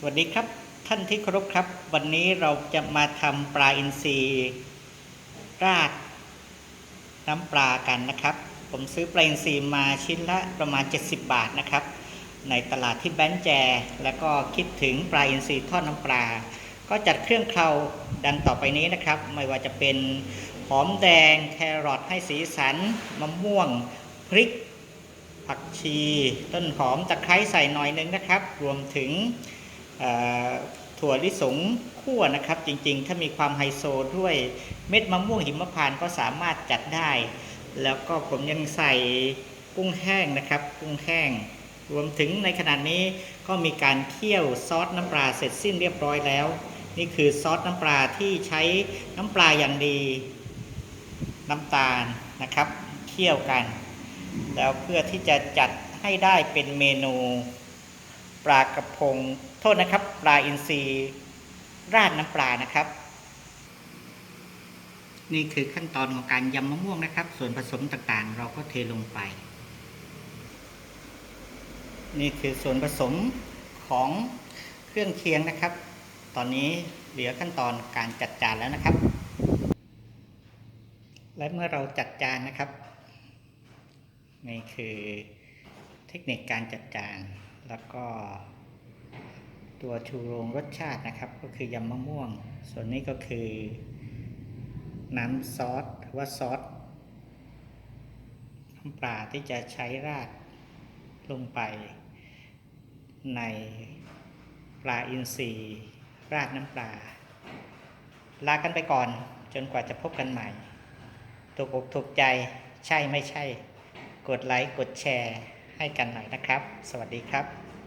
สวัสดีครับท่านที่เคารพครับ วันนี้เราจะมาทำปลาอินทรีราดน้ำปลากันนะครับ ผมซื้อปลาอินทรีมาชิ้นละประมาณ 70 บาทนะครับ ในตลาดที่แบนแจ แล้วก็คิดถึงปลาอินทรีทอดน้ำปลา ก็จัดเครื่องเคราดังต่อไปนี้นะครับ ไม่ว่าจะเป็นหอมแดงแครอทให้สีสันมะม่วงพริก ผักชี ต้นหอมตะไคร้ใส่หน่อยนึงนะครับ รวมถึง ถั่วลิสงคั่วนะครับ จริงๆ ถ้ามีความไฮโซด้วยเม็ดมะม่วงหิมพานต์ก็สามารถจัดได้ แล้วก็ผมยังใส่กุ้งแห้งนะครับ กุ้งแห้ง รวมถึงในขณะนี้ก็มีการเคี่ยวซอสน้ำปลาเสร็จสิ้นเรียบร้อยแล้ว นี่คือซอสน้ำปลาที่ใช้น้ำปลาอย่างดี น้ำตาลนะครับ เคี่ยวกัน แล้วเพื่อที่จะจัดให้ได้เป็นเมนู ปลากระพง โทษนะครับ ปลาอินทรีราดน้ำปลานะครับ นี่คือขั้นตอนของการยำมะม่วงนะครับ ส่วนผสมต่างๆ เราก็เทลงไป นี่คือส่วนผสมของเครื่องเคียงนะครับ ตอนนี้เหลือขั้นตอนการจัดจานแล้วนะครับ และเมื่อเราจัดจานนะครับ นี่คือเทคนิคการจัดจาน แล้วก็ ตัวชูโรงรสชาตินะครับ ก็คือยำมะม่วง ส่วนนี้ก็คือ น้ำซอสหรือว่าซอสน้ำปลาที่จะใช้ราดลงไป ในปลาอินทรีราดน้ำปลา ลากันไปก่อนจนกว่าจะพบกันใหม่ถูกอกถูกใจใช่ไม่ใช่ กดไลค์ กดแชร์ ให้กันหน่อยนะครับ สวัสดีครับ